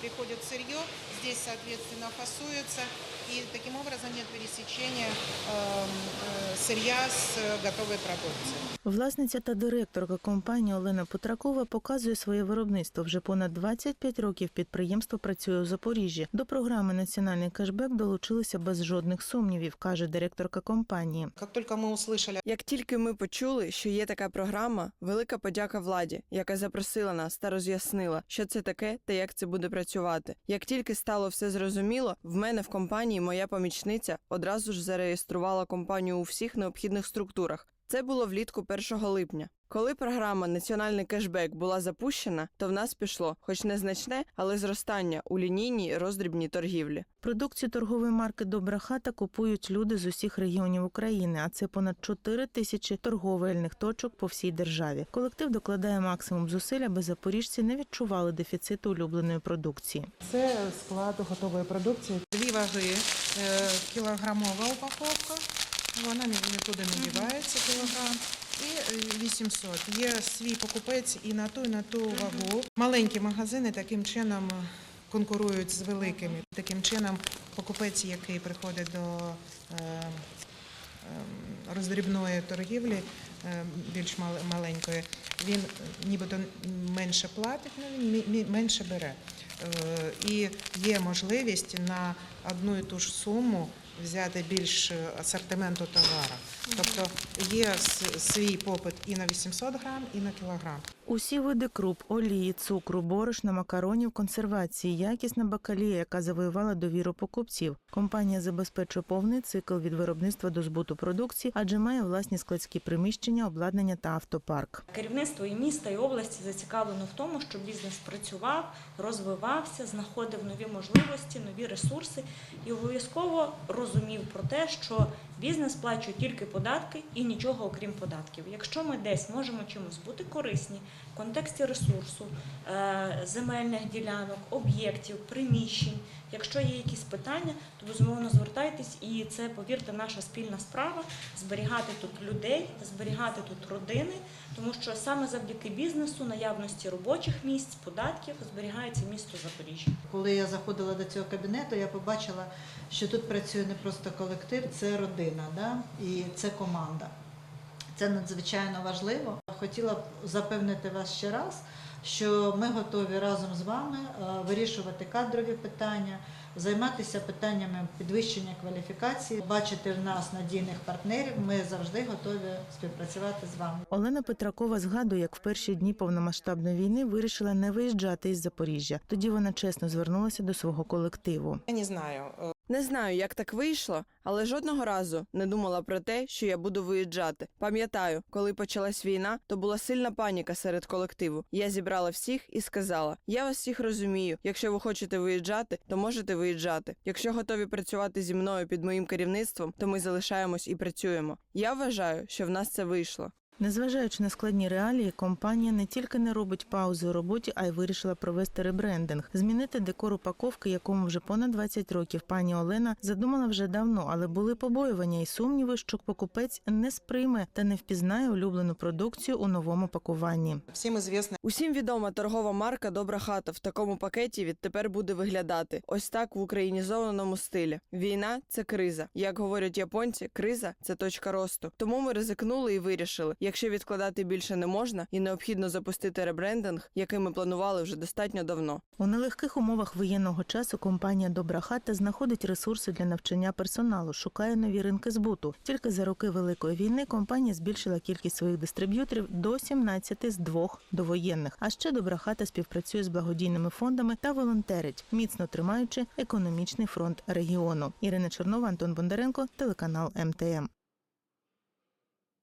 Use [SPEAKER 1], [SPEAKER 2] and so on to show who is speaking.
[SPEAKER 1] приходит сырье, здесь, соответственно, фасуется, и таким образом нет пересечения э, э, сырья с э, готовой продукцией.
[SPEAKER 2] Власниця та директорка компанії Олена Петракова показує своє виробництво. Вже понад 25 років підприємство працює у Запоріжжі. До програми Національний кешбек долучилися без жодних сумнівів, каже директорка компанії.
[SPEAKER 1] Как только мы услышали
[SPEAKER 3] Як тільки ми почули, що є така програма, велика подяка владі, яка запросила нас та роз'яснила, що це таке та як це буде працювати. Як тільки стало все зрозуміло, в мене в компанії моя помічниця одразу ж зареєструвала компанію у всіх необхідних структурах. Це було влітку 1 липня. Коли програма Національний кешбек була запущена, то в нас пішло, хоч незначне, але зростання у лінійній роздрібній торгівлі.
[SPEAKER 2] Продукцію торгової марки Добра хата купують люди з усіх регіонів України, а це понад 4 тисячі торговельних точок по всій державі. Колектив докладає максимум зусиль, аби запоріжці не відчували дефіциту улюбленої продукції.
[SPEAKER 1] Це склад готової продукції. Дві ваги, е, кілограмова упаковка, вона ні- нікуди не дівається, кілограм. І е, 800. Є свій покупець і на ту, і на ту вагу. Маленькі магазини таким чином е, конкурують з великими. Таким чином, покупець, який приходить до е, е, роздрібної торгівлі, е, більш мал- маленької, він е, нібито менше платить, ну, він менше бере. Е, І є можливість на одну і ту ж суму взяти більш асортименту товару. Тобто є свій попит і на 800 грам, і на кілограм.
[SPEAKER 2] Усі види круп, олії, цукру, борошна, макаронів, консервації, якісна бакалія, яка завоювала довіру покупців. Компанія забезпечує повний цикл від виробництва до збуту продукції, адже має власні складські приміщення, обладнання та автопарк.
[SPEAKER 4] Керівництво і міста, і області зацікавлено в тому, щоб бізнес працював, розвивався, знаходив нові можливості, нові ресурси і обов'язково розумів про те, що бізнес сплачує тільки податки і нічого окрім податків. Якщо ми десь можемо чимось бути корисні в контексті ресурсу, е, земельних ділянок, об'єктів, приміщень. Якщо є якісь питання, то безумовно звертайтесь, і це, повірте, наша спільна справа зберігати тут людей, зберігати тут родини, тому що саме завдяки бізнесу, наявності робочих місць, податків зберігається місто Запоріжжя.
[SPEAKER 5] Коли я заходила до цього кабінету, я побачила, що тут працює не просто колектив, це родина, да? і це команда. Це надзвичайно важливо. Хотіла б запевнити вас ще раз, що ми готові разом з вами е, вирішувати кадрові питання, займатися питаннями підвищення кваліфікації, бачити в нас надійних партнерів. Ми завжди готові співпрацювати з вами.
[SPEAKER 2] Олена Петракова згадує, як в перші дні повномасштабної війни вирішила не виїжджати із Запоріжжя. Тоді вона чесно звернулася до свого колективу.
[SPEAKER 1] Я не знаю, е,
[SPEAKER 3] Не знаю, як так вийшло, але жодного разу не думала про те, що я буду виїжджати. Пам'ятаю, коли почалась війна, то була сильна паніка серед колективу. Я зібрала всіх і сказала: я вас всіх розумію. Якщо ви хочете виїжджати, то можете виїжджати. Якщо готові працювати зі мною під моїм керівництвом, то ми залишаємось і працюємо. Я вважаю, що в нас це вийшло.
[SPEAKER 2] Незважаючи на складні реалії, компанія не тільки не робить паузи у роботі, а й вирішила провести ребрендинг, змінити декор упаковки, якому вже понад 20 років пані Олена задумала вже давно, але були побоювання і сумніви, що покупець не сприйме та не впізнає улюблену продукцію у новому пакуванні.
[SPEAKER 1] всім звісно,
[SPEAKER 3] Усім відома торгова марка Добра хата в такому пакеті відтепер буде виглядати ось так в українізованому стилі. Війна це криза. Як говорять японці, криза це точка росту. Тому ми ризикнули і вирішили, якщо відкладати більше не можна, і необхідно запустити ребрендинг, який ми планували вже достатньо давно.
[SPEAKER 2] У нелегких умовах воєнного часу компанія Добра хата знаходить ресурси для навчання персоналу, шукає нові ринки збуту. Тільки за роки великої війни компанія збільшила кількість своїх дистриб'юторів до 17 з двох довоєнних. А ще Добра хата співпрацює з благодійними фондами та волонтерить, міцно тримаючи економічний фронт регіону. Ірина Чорнова, Антон Бондаренко, телеканал МТМ.